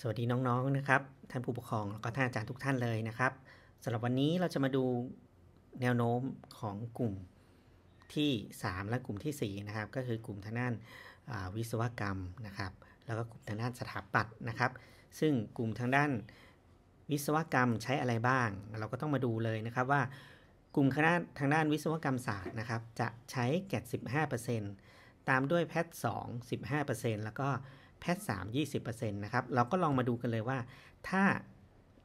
สวัสดีน้องๆนะครับท่านผู้ปกครองแล้วก็ท่านอาจารย์ทุกท่านเลยนะครับสำหรับวันนี้เราจะมาดูแนวโน้มของกลุ่มที่ 3 และกลุ่มที่ 4 นะครับ ก็คือกลุ่มทางด้านวิศวกรรมนะครับ แล้วก็กลุ่มทางด้านสถาปัตย์นะครับ ซึ่งกลุ่มทางด้านวิศวกรรมใช้อะไรบ้าง เราก็ต้องมาดูเลยนะครับว่ากลุ่มคณะทางด้านวิศวกรรมศาสตร์นะครับ จะใช้แกด15%ตามด้วยแพทย์2 15%แล้วก็ แพท3 20%นะครับเราก็ลองมาดูกันเลยว่า ถ้า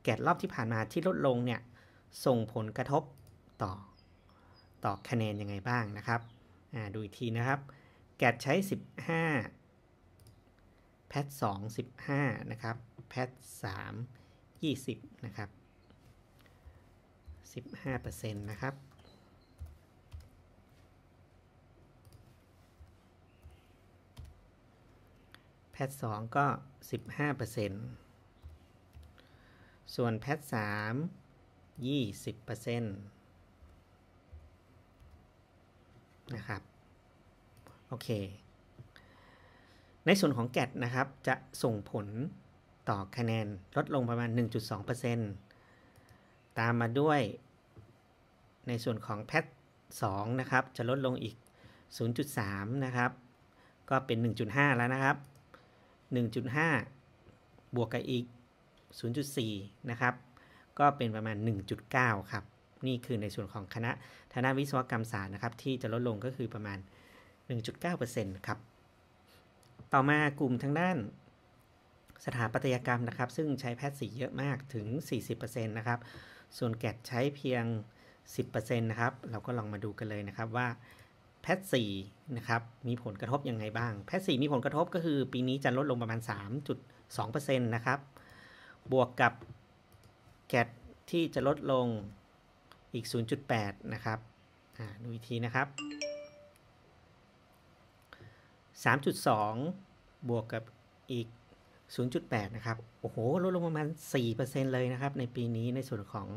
แกดรอบที่ผ่านมาที่ลดลงเนี่ยส่งผลกระทบต่อต่อคะแนนยังไงบ้างนะครับดูอีกทีนะครับ แกดใช้ 15 แพท2 15 นะครับ แพท3 20 นะครับ 15%นะครับ พท2ก็ 15%ส่วนแพท3 20%นะครับ โอเค ในส่วนของแกดนะครับ จะส่งผลต่อคะแนนลดลงประมาณ 1.2%ตามมาด้วย ในส่วนของแพท2นะครับ จะลดลงอีก 0.3 นะครับ ก็เป็น 1.5 แล้วนะครับ 1.5 บวกกับอีก 0.4 นะครับ ก็เป็นประมาณ 1.9 ครับ นี่คือในส่วนของคณะทางด้านวิศวกรรมศาสตร์นะครับ ที่จะลดลงก็คือประมาณ 1.9%ครับ ต่อมากลุ่มทางด้านสถาปัตยกรรมนะครับ ซึ่งใช้แพทย์สีเยอะมากถึง 40%นะครับ ส่วนแกดใช้เพียง 10%นะครับ เราก็ลองมาดูกันเลยนะครับว่า แพทสี่นะครับมีผลกระทบยังไงบ้าง แพทสี่มีผลกระทบก็คือปีนี้จะลดลงประมาณ 3.2%นะครับ บวกกับแกดที่จะลดลงอีก 0.8 นะครับดูอีกทีนะครับ 3.2 บวกกับอีก 0.8 นะครับ โอ้โห ลดลงประมาณ 4%เลยนะครับ ในปีนี้ในส่วนของ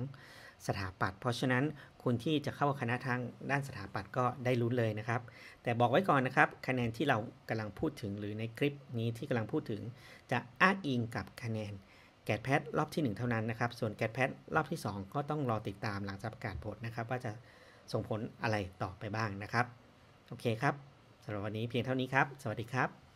สถาปัตย์เพราะฉะนั้นคนที่จะเข้าคณะทางด้านสถาปัตย์ก็ได้รู้เลยนะครับ แต่บอกไว้ก่อนนะครับ คะแนนที่เรากำลังพูดถึงหรือในคลิปนี้ที่กำลังพูดถึง จะอ้างอิงกับคะแนนแกดแพทรอบที่ 1 เท่านั้นนะครับ ส่วนแกดแพทรอบที่ 2 ก็ต้องรอติดตามหลังจากประกาศผลนะครับ ว่าจะส่งผลอะไรต่อไปบ้างนะครับ โอเคครับสำหรับวันนี้เพียงเท่านี้ครับ สวัสดีครับ